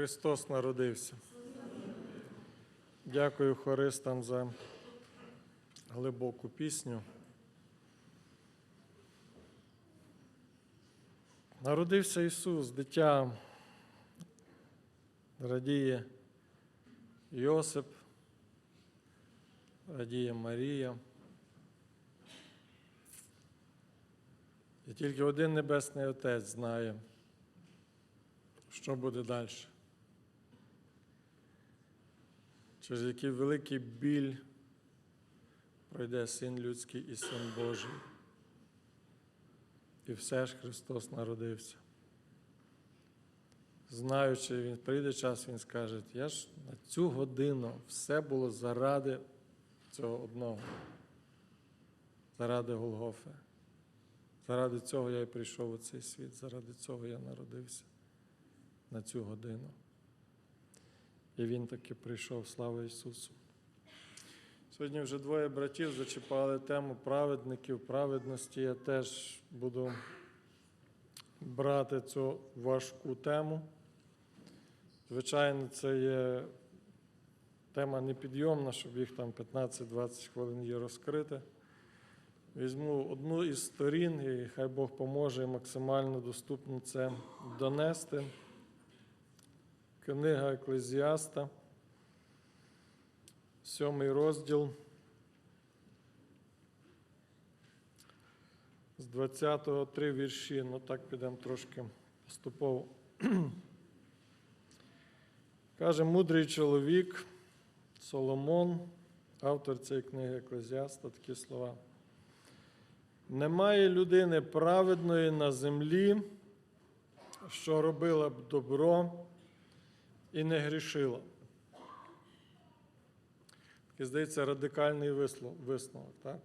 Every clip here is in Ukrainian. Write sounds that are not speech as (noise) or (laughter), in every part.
Христос народився. Дякую хористам за глибоку пісню. Народився Ісус, дитя, радіє Йосип, радіє Марія. І тільки один Небесний Отець знає, що буде далі. Через який великий біль пройде Син людський і Син Божий. І все ж Христос народився. Знаючи, він прийде час, Він скаже, я ж на цю годину все було заради цього одного, заради Голгофи. Заради цього я і прийшов у цей світ, заради цього я народився на цю годину. І він таки прийшов, слава Ісусу. Сьогодні вже двоє братів зачіпали тему праведників, праведності. Я теж буду брати цю важку тему. Звичайно, це є тема непідйомна, щоб їх там 15-20 хвилин її розкрити. Візьму одну із сторін, і хай Бог поможе максимально доступно це донести. Книга Еклезіаста, сьомий розділ. З 20-го три вірші, ну так підемо трошки поступово. (clears throat) Каже мудрий чоловік Соломон, автор цієї книги Еклезіаста, такі слова. Немає людини праведної на землі, що робила б добро і не грішила. Такий, здається, радикальний висновок. так?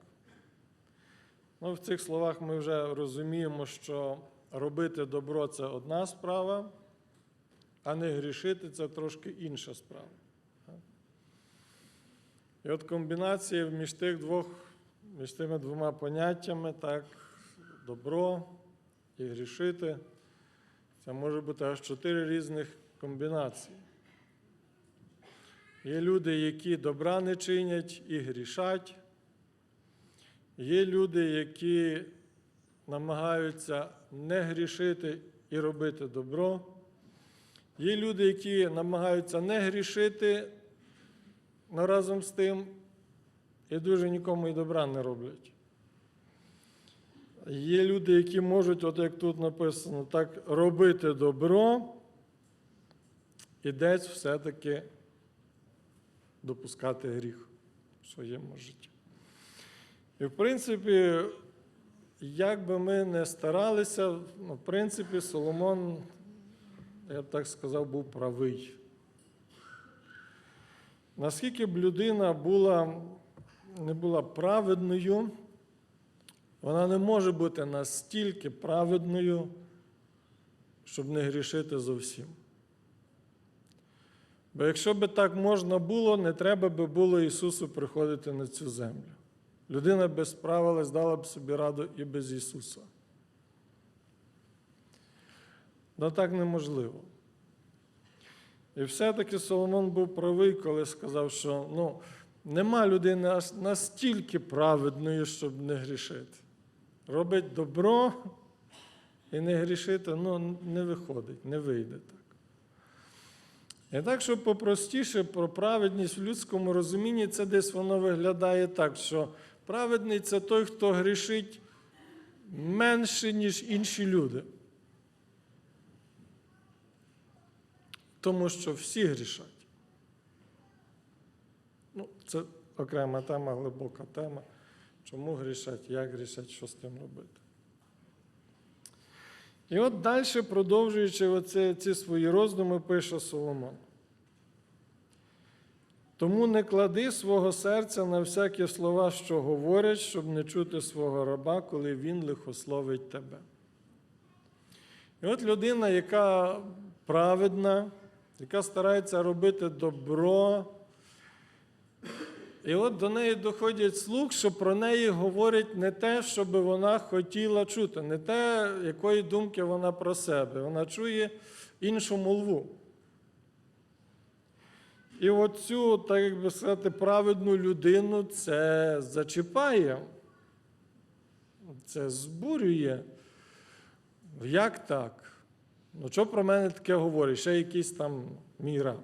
Ну, В цих словах ми вже розуміємо, що робити добро це одна справа, а не грішити це трошки інша справа. Так? І от комбінація між тих двох, між тими двома поняттями, так, добро і грішити, це може бути аж чотири різних комбінації. Є люди, які добра не чинять і грішать. Є люди, які намагаються не грішити і робити добро. Є люди, які намагаються не грішити, але разом з тим і дуже нікому і добра не роблять. Є люди, які можуть, от як тут написано, так робити добро і десь все-таки допускати гріх в своєму житті. І, в принципі, як би ми не старалися, ну, в принципі, Соломон, я б так сказав, був правий. Наскільки б людина була, не була праведною, вона не може бути настільки праведною, щоб не грішити зовсім. Бо якщо би так можна було, не треба би було Ісусу приходити на цю землю. Людина без правила здала б собі раду і без Ісуса. Но так неможливо. І все-таки Соломон був правий, коли сказав, що ну, нема людини аж настільки праведної, щоб не грішити. Робить добро і не грішити, ну, не виходить, не вийде так. І так, що попростіше про праведність в людському розумінні, це десь воно виглядає так, що праведний це той, хто грішить менше, ніж інші люди. Тому що всі грішать. Ну, Це окрема тема, глибока тема. Чому грішать, як грішать, що з тим робити. І от далі, продовжуючи оце, ці свої роздуми, пише Соломон. Тому не клади свого серця на всякі слова, що говорять, щоб не чути свого раба, коли він лихословить тебе. І от людина, яка праведна, яка старається робити добро, і от до неї доходять слух, що про неї говорять не те, що би вона хотіла чути, не те, якої думки вона про себе. Вона чує іншу молву. І оцю, так як би сказати, праведну людину це зачіпає, це збурює. Як так? Ну, що про мене таке говорить? Ще якийсь там мій раб.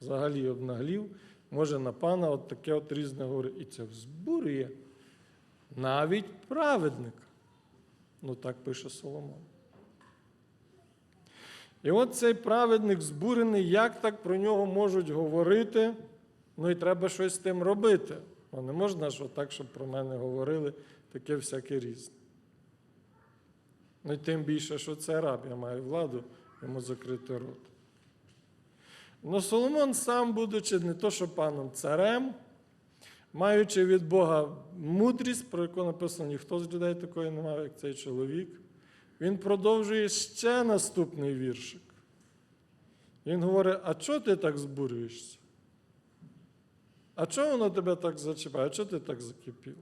Взагалі обнаглів, може на пана от таке от різне говорить. І це збурює навіть праведника. Ну так пише Соломон. І от цей праведник збурений, як так про нього можуть говорити, ну і треба щось з тим робити. Ну, не можна ж так, щоб про мене говорили, таке всяке різне. Ну і тим більше, що це раб, я маю владу йому закрити рот. Ну, Соломон сам, будучи не то, що паном царем, маючи від Бога мудрість, про яку написано, ніхто з людей такої не мав, як цей чоловік, він продовжує ще наступний віршик. Він говорить: а чого ти так збурюєшся? А чого воно тебе так зачіпає? А чого ти так закипів?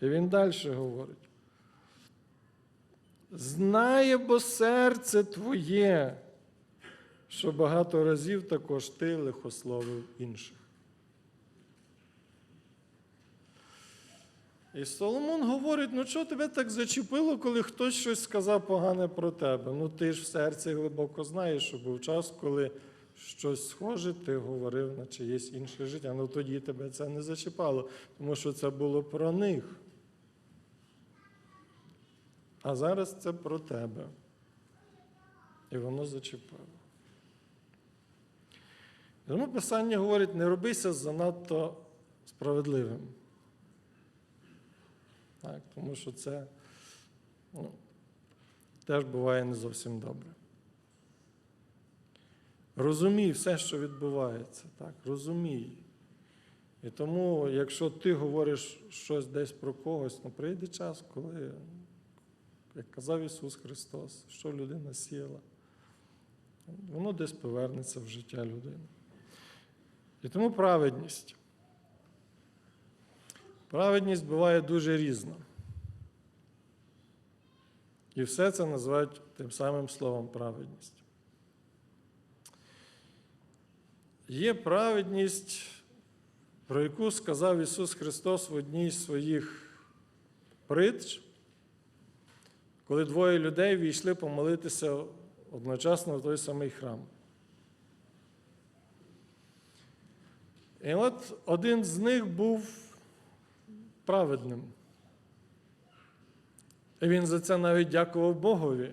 І він далі говорить. Знає бо серце твоє, що багато разів також ти лихословив інших. І Соломон говорить: ну що тебе так зачепило, коли хтось щось сказав погане про тебе? Ну ти ж в серці глибоко знаєш, що був час, коли щось схоже, ти говорив на чиєсь інше життя. Ну тоді тебе це не зачіпало, тому що це було про них. А зараз це про тебе. І воно зачепило. Тому Писання говорить, не робися занадто справедливим. Так, тому що це ну, теж буває не зовсім добре. Розумій все, що відбувається. Так, розумій. І тому, якщо ти говориш щось десь про когось, ну прийде час, коли, як казав Ісус Христос, що людина сіяла, воно десь повернеться в життя людини. І тому праведність. Праведність буває дуже різна. І все це називають тим самим словом праведність. Є праведність, про яку сказав Ісус Христос в одній з своїх притч, коли двоє людей війшли помолитися одночасно в той самий храм. І от один з них був праведним. І він за це навіть дякував Богові.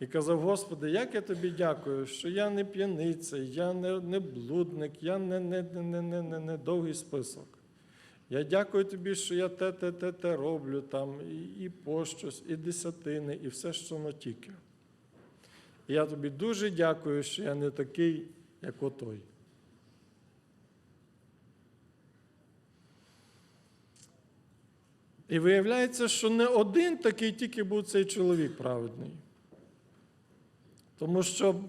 І казав, Господи, як я тобі дякую, що я не п'яниця, я не, не блудник, я не, не, не, не, не, не довгий список. Я дякую тобі, що я те, те, те, те роблю там, і, і пощось, і десятини, і все, що но тільки. Я тобі дуже дякую, що я не такий, як отой. І виявляється, що не один такий тільки був цей чоловік праведний. Тому що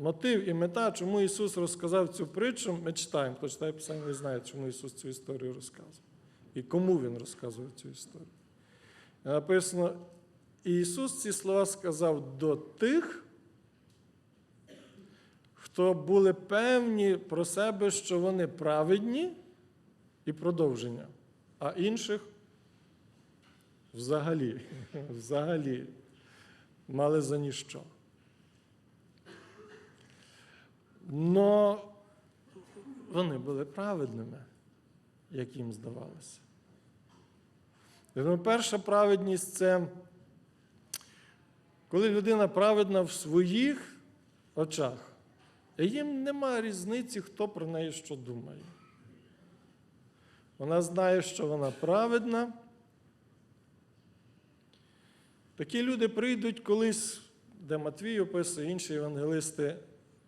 мотив і мета, чому Ісус розказав цю притчу, ми читаємо, хто читає Писання, не знає, чому Ісус цю історію розказував. І кому Він розказував цю історію. І написано, і Ісус ці слова сказав до тих, хто були певні про себе, що вони праведні і продовження, а інших взагалі, взагалі мали за ніщо. Но вони були праведними, як їм здавалося. Перша праведність це коли людина праведна в своїх очах, і їм немає різниці, хто про неї що думає. Вона знає, що вона праведна. Такі люди прийдуть колись, де Матвій описує інші євангелисти,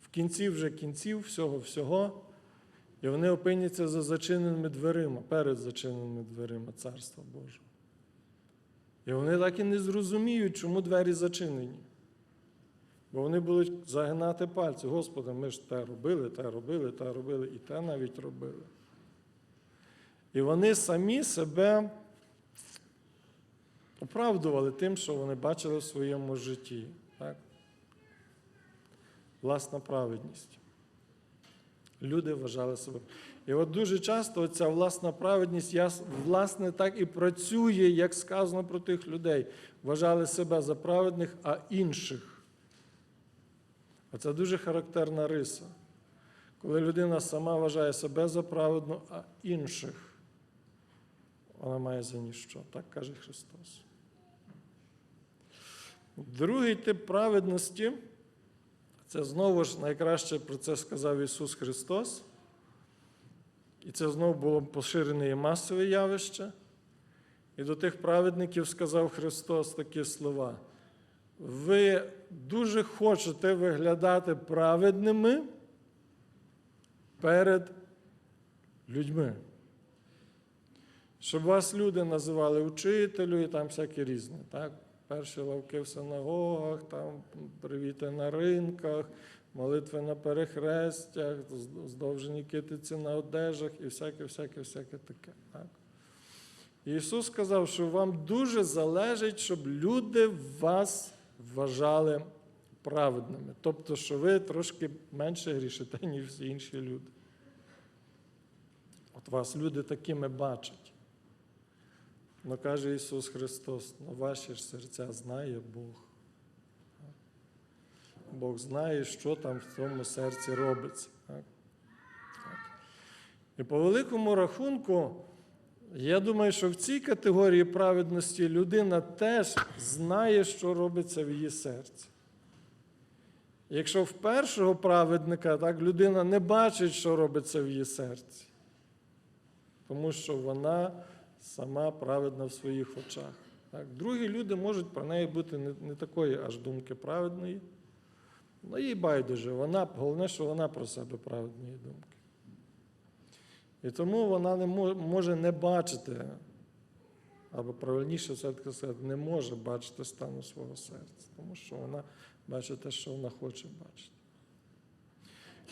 в кінці вже кінців всього-всього, і вони опиняться за зачиненими дверима, перед зачиненими дверима Царства Божого. І вони так і не зрозуміють, чому двері зачинені. Бо вони будуть загинати пальці. Господи, ми ж те робили, те робили, те робили, і те навіть робили. І вони самі себе оправдували тим, що вони бачили в своєму житті. Так? Власна праведність. люди вважали себе. І от дуже часто ця власна праведність, яс- власне, так і працює, як сказано про тих людей. Вважали себе за праведних, а інших. Оце дуже характерна риса. Коли людина сама вважає себе за праведну, а інших вона має за ніщо. Так каже Христос. Другий тип праведності це знову ж найкраще про це сказав Ісус Христос. І це знову було поширене і масове явище. І до тих праведників сказав Христос такі слова. Ви дуже хочете виглядати праведними перед людьми. Щоб вас люди називали учителю і там всяке різне. Так? Перші лавки в синагогах, там привіти на ринках, молитви на перехрестях, здовжені китиці на одежах і всяке, всяке, всяке таке. Так? Ісус сказав, що вам дуже залежить, щоб люди вас вважали праведними. Тобто, що ви трошки менше грішите, ніж всі інші люди. От вас люди такими бачать. Ну каже Ісус Христос, ну ваші ж серця знає Бог. Бог знає, що там в тому серці робиться. І по великому рахунку, я думаю, що в цій категорії праведності людина теж знає, що робиться в її серці. Якщо в першого праведника так, людина не бачить, що робиться в її серці, тому що вона сама праведна в своїх очах. Так? Другі люди можуть про неї бути не, не такої аж думки праведної. Ну, їй байдуже, вона, головне, що вона про себе праведної думки. І тому вона не може, не бачити, або правильніше все-таки сказати, не може бачити стану свого серця, тому що вона бачить те, що вона хоче бачити.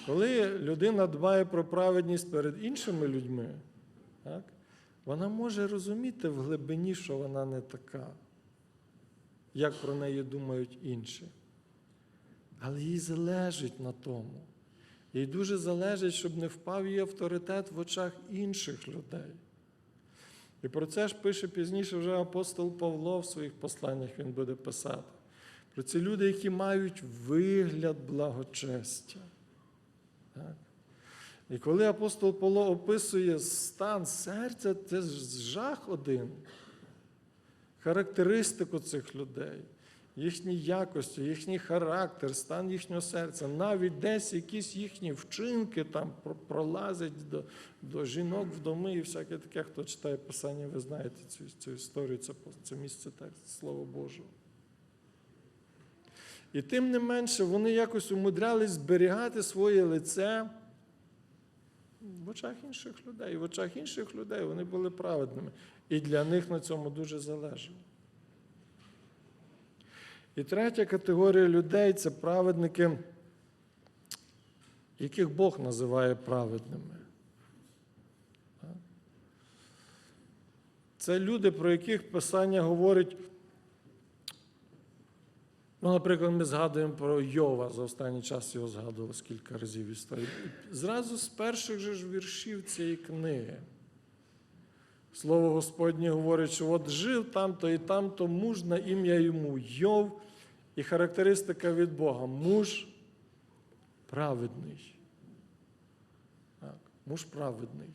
Коли людина дбає про праведність перед іншими людьми, так, вона може розуміти в глибині, що вона не така, як про неї думають інші. Але їй залежить на тому. Їй дуже залежить, щоб не впав її авторитет в очах інших людей. І про це ж пише пізніше вже апостол Павло в своїх посланнях він буде писати. Про ці люди, які мають вигляд благочестя. Так? І коли апостол Павло описує стан серця, це жах один. Характеристику цих людей, їхні якості, їхній характер, стан їхнього серця, навіть десь якісь їхні вчинки там пролазять до, до жінок в доми і всяке таке. Хто читає Писання, ви знаєте цю, цю історію, це, це місце текст, Слово Божого. І тим не менше вони якось умудрялись зберігати своє лице в очах інших людей. І в очах інших людей вони були праведними. І для них на цьому дуже залежало. І третя категорія людей це праведники, яких Бог називає праведними. Це люди, про яких Писання говорить. Ну, наприклад, ми згадуємо про Йова, за останній час його згадувалось кілька разів історії. Зразу з перших же ж віршів цієї книги. Слово Господнє говорить, що от жив там-то і там-то муж на ім'я йому Йов, і характеристика від Бога муж праведний. Так, муж праведний.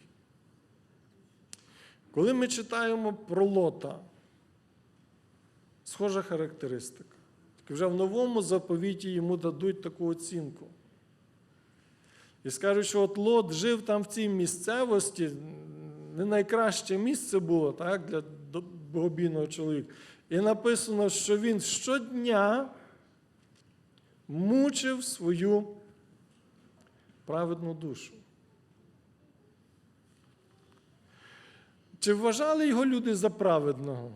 Коли ми читаємо про Лота, схожа характеристика. Вже в новому заповіті йому дадуть таку оцінку. І скажуть, що от Лот жив там в цій місцевості, не найкраще місце було так, для богобійного чоловіка. І написано, що він щодня мучив свою праведну душу. Чи вважали його люди за праведного?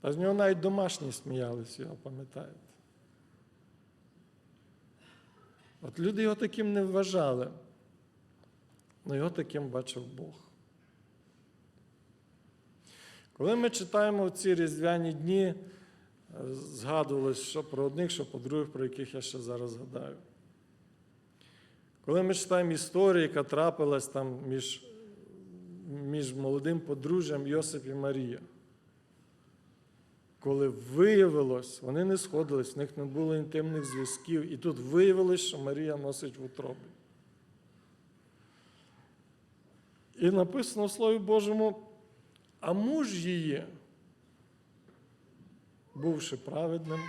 Та з нього навіть домашні сміялися, його пам'ятаєте. От люди його таким не вважали, але його таким бачив Бог. Коли ми читаємо в ці різдвяні дні, е, згадувалось що про одних, що про других, про яких я ще зараз згадаю. Коли ми читаємо історію, яка трапилась там між, між молодим подружжям Йосип і Марія, коли виявилось, вони не сходились, в них не було інтимних зв'язків, і тут виявилось, що Марія носить в утробі. І написано в Слові Божому, а муж її, бувши праведним,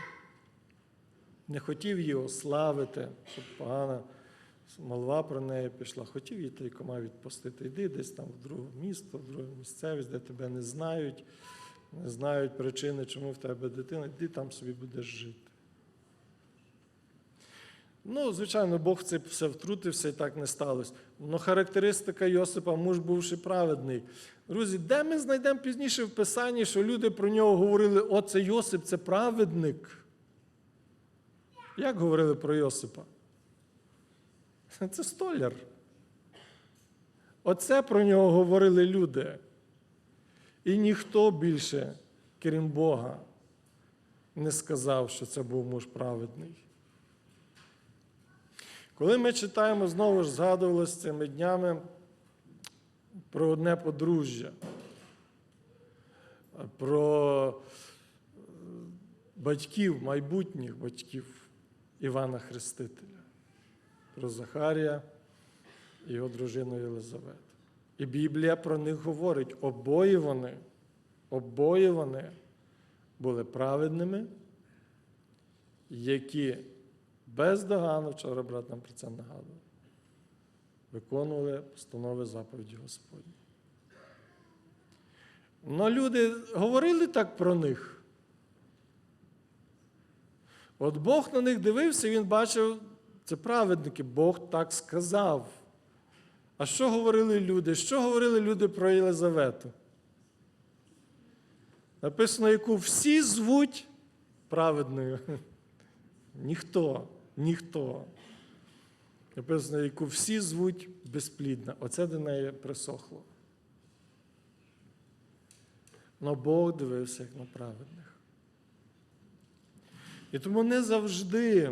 не хотів її ославити, щоб погана молва про неї пішла. Хотів її тайкома відпустити. Йди десь там в друге місто, в другу місцевість, де тебе не знають, не знають причини, чому в тебе дитина, йди там собі будеш жити. Ну, звичайно, Бог це все втрутився і так не сталося. Но характеристика Йосипа, муж бувши праведний. Друзі, де ми знайдемо пізніше в Писанні, що люди про нього говорили, о, це Йосип, це праведник. Як говорили про Йосипа? Це столяр. Оце про нього говорили люди. І ніхто більше, крім Бога, не сказав, що це був муж праведний. Коли ми читаємо, знову ж згадувалося цими днями про одне подружжя, про батьків, майбутніх батьків Івана Хрестителя, про Захарія і його дружину Єлизавету. І Біблія про них говорить: обоє вони, обоє вони були праведними, які бездоганно, вчора брат нам про це нагадував, виконували постанови заповіді Господні. Но люди говорили так про них. От Бог на них дивився, і він бачив, це праведники, Бог так сказав. А що говорили люди? Що говорили люди про Єлизавету? Написано, яку всі звуть праведною. (laughs) Ніхто, ніхто. Написано, яку всі звуть безплідна. Оце до неї присохло. Но Бог дивився як на праведних. І тому не завжди,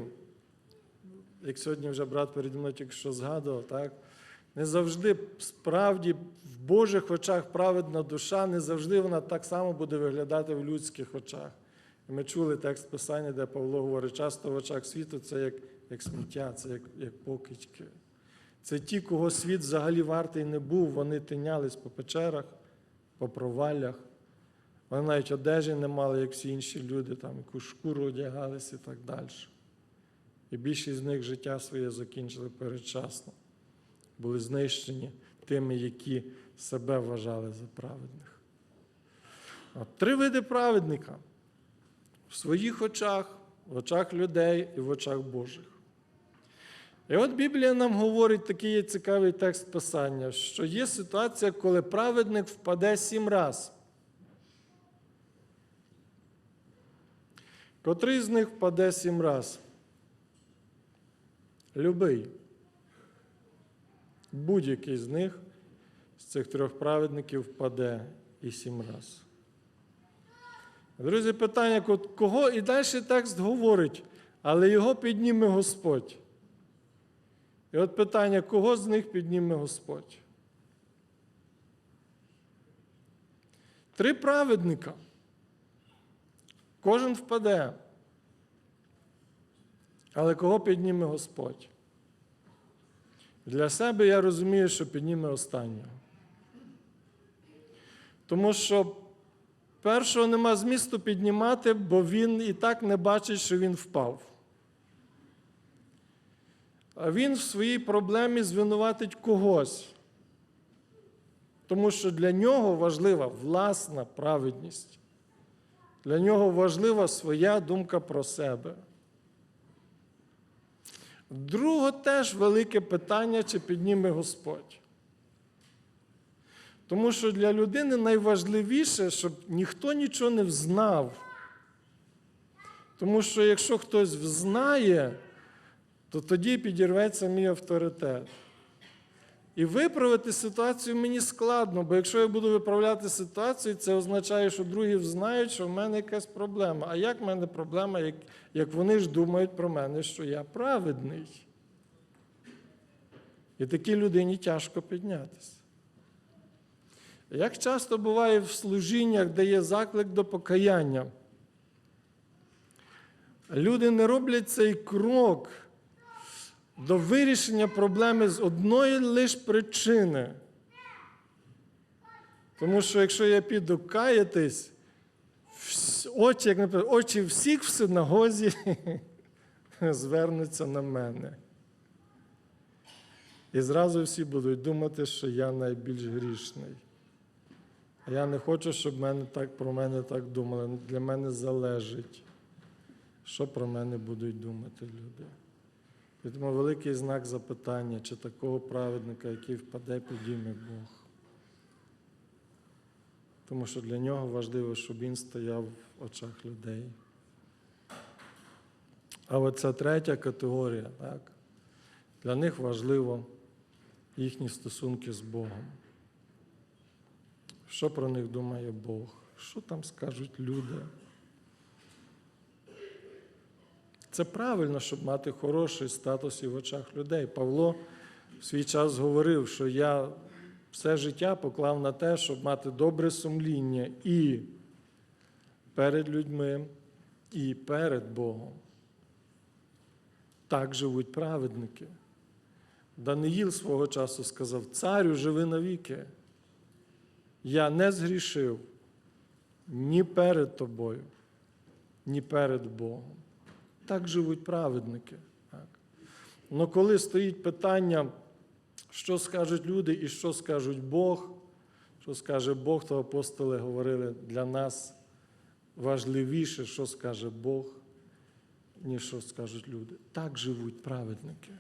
як сьогодні вже брат переді мною тільки що згадував, так? Не завжди справді в Божих очах праведна душа, не завжди вона так само буде виглядати в людських очах. І ми чули текст Писання, де Павло говорить, часто в очах світу це як, як сміття, це як, як покидьки. Це ті, кого світ взагалі вартий не був, вони тинялись по печерах, по проваллях. Вони навіть одежі не мали, як всі інші люди, там яку шкуру одягалися і так далі. І більшість з них життя своє закінчили передчасно, були знищені тими, які себе вважали за праведних. От Три види праведника в своїх очах, в очах людей і в очах Божих. І от Біблія нам говорить такий є цікавий текст Писання, що є ситуація, коли праведник впаде сім раз. Котрий з них впаде сім раз? Любий. Будь-який з них, з цих трьох праведників, впаде і сім раз. Друзі, питання, кого і далі текст говорить, але його підніме Господь. І от питання, кого з них підніме Господь? Три праведника. Кожен впаде. Але кого підніме Господь? Для себе я розумію, що підніме останнього. Тому що першого нема змісту піднімати, бо він і так не бачить, що він впав. А він в своїй проблемі звинуватить когось. Тому що для нього важлива власна праведність. Для нього важлива своя думка про себе. Друге теж велике питання, чи підніме Господь. Тому що для людини найважливіше, щоб ніхто нічого не взнав. Тому що якщо хтось взнає, то тоді підірветься мій авторитет. І виправити ситуацію мені складно, бо якщо я буду виправляти ситуацію, це означає, що другі знають, що в мене якась проблема. А як в мене проблема, як, як вони ж думають про мене, що я праведний? І такій людині тяжко піднятися. Як часто буває в служіннях, де є заклик до покаяння, люди не роблять цей крок до вирішення проблеми з одної лише причини. Тому що якщо я піду каятись, очі, як наприклад, очі всіх в синагозі (laughs) звернуться на мене. І зразу всі будуть думати, що я найбільш грішний. А я не хочу, щоб мене так, про мене так думали. Для мене залежить, що про мене будуть думати люди. І великий знак запитання, чи такого праведника, який впаде, підійме Бог. Тому що для нього важливо, щоб він стояв в очах людей. А оця третя категорія, так, для них важливо їхні стосунки з Богом. Що про них думає Бог? Що там скажуть люди? Це правильно, щоб мати хороший статус і в очах людей. Павло в свій час говорив, що я все життя поклав на те, щоб мати добре сумління і перед людьми, і перед Богом. Так живуть праведники. Даниїл свого часу сказав: Царю, живи навіки. Я не згрішив ні перед тобою, ні перед Богом. Так живуть праведники. Но коли стоїть питання, що скажуть люди і що скажуть Бог, що скаже Бог, то апостоли говорили для нас важливіше, що скаже Бог, ніж що скажуть люди. Так живуть праведники.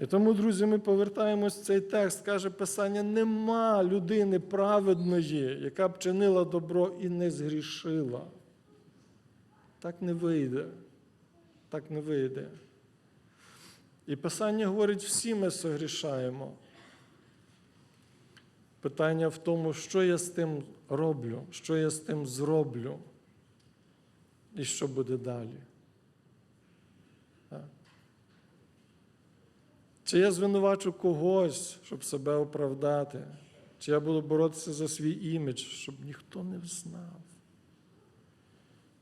І тому, друзі, ми повертаємось в цей текст. Каже Писання: нема людини праведної, яка б чинила добро і не згрішила. Так не вийде. Так не вийде. І Писання говорить, всі ми согрішаємо. Питання в тому, що я з тим роблю, що я з тим зроблю, і що буде далі. Чи я звинувачу когось, щоб себе оправдати, чи я буду боротися за свій імідж, щоб ніхто не знав.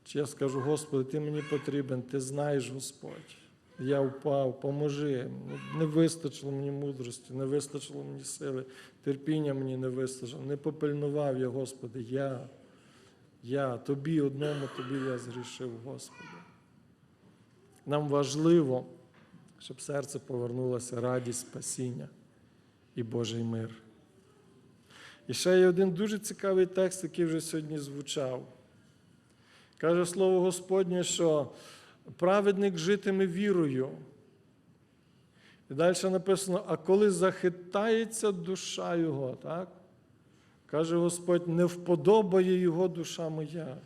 Чи я скажу, Господи, Ти мені потрібен, Ти знаєш, Господь. Я впав, поможи. Не вистачило мені мудрості, не вистачило мені сили, терпіння мені не вистачило. Не попильнував я, Господи, я, я, Тобі одному, Тобі я згрішив, Господи. Нам важливо, щоб серце повернулася радість, спасіння і Божий мир. І ще є один дуже цікавий текст, який вже сьогодні звучав. Каже слово Господнє, що праведник житиме вірою. І далі написано: а коли захитається душа його, так? каже Господь, не вподобає його душа моя.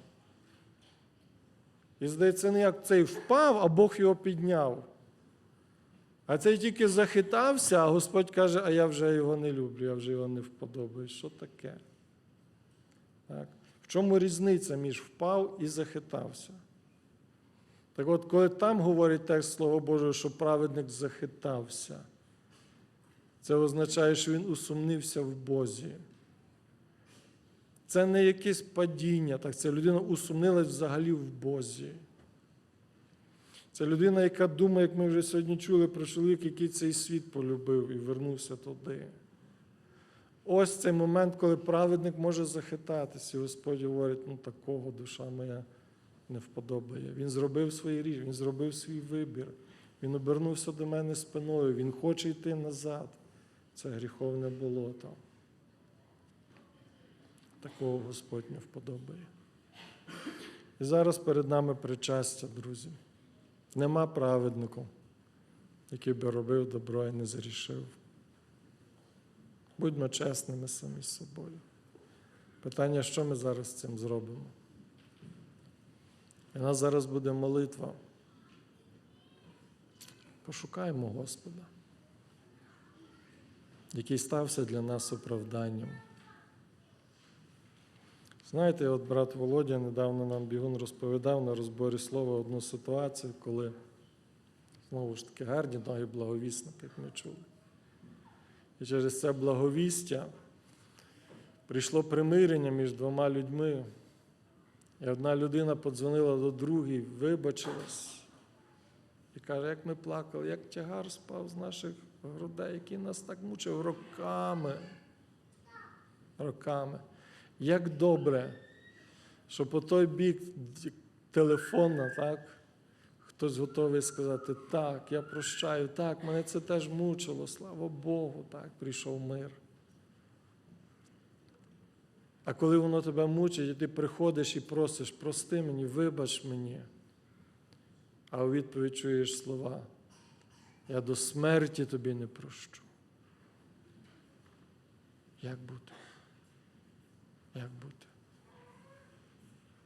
І здається, не як цей впав, а Бог його підняв. А цей тільки захитався, а Господь каже, а я вже його не люблю, я вже його не вподобаю. Що таке? Так. Чому різниця між впав і захитався? Так от, коли там говорить текст Слова Божого, що праведник захитався, це означає, що він усумнився в Бозі. Це не якесь падіння, так це людина усумнилась взагалі в Бозі. Це людина, яка думає, як ми вже сьогодні чули про чоловіка, який цей світ полюбив і вернувся туди. Ось цей момент, коли праведник може захитатися, і Господь говорить, ну такого душа моя не вподобає. Він зробив свої рішення, він зробив свій вибір. Він обернувся до мене спиною, він хоче йти назад. Це гріховне болото. Такого Господь не вподобає. І зараз перед нами причастя, друзі. Нема праведнику, який би робив добро і не зрішив. Будьмо чесними самі з собою. Питання, що ми зараз з цим зробимо? І у нас зараз буде молитва. Пошукаємо Господа, який стався для нас оправданням. Знаєте, от брат Володя недавно нам бігун розповідав на розборі слова одну ситуацію, коли Знову ж таки, гарні ноги благовісника, як ми чули. І через це благовістя прийшло примирення між двома людьми. І одна людина подзвонила до другої, вибачилась і каже, як ми плакали, як тягар спав з наших грудей, який нас так мучив роками. Роками. Як добре, що по той бік телефона, так, хтось готовий сказати, так, я прощаю, так, мене це теж мучило, слава Богу, так, прийшов мир. А коли воно тебе мучить, і ти приходиш і просиш, прости мені, вибач мені, а у відповідь чуєш слова, я до смерті тобі не прощу. Як бути? Як бути?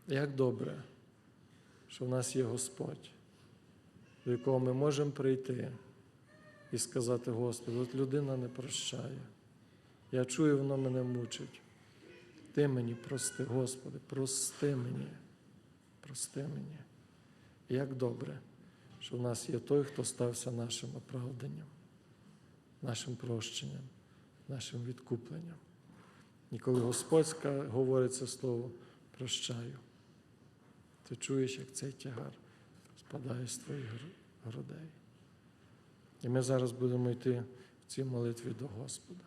Як добре, що в нас є Господь, до якого ми можемо прийти і сказати, Господи, от людина не прощає. Я чую, воно мене мучить. Ти мені прости, Господи, прости мені, прости мені. Як добре, що в нас є той, хто стався нашим оправданням, нашим прощенням, нашим відкупленням. І коли Господь говорить це слово, прощаю, ти чуєш, як цей тягар спадає з твоїх грудей. І ми зараз будемо йти в цій молитві до Господа.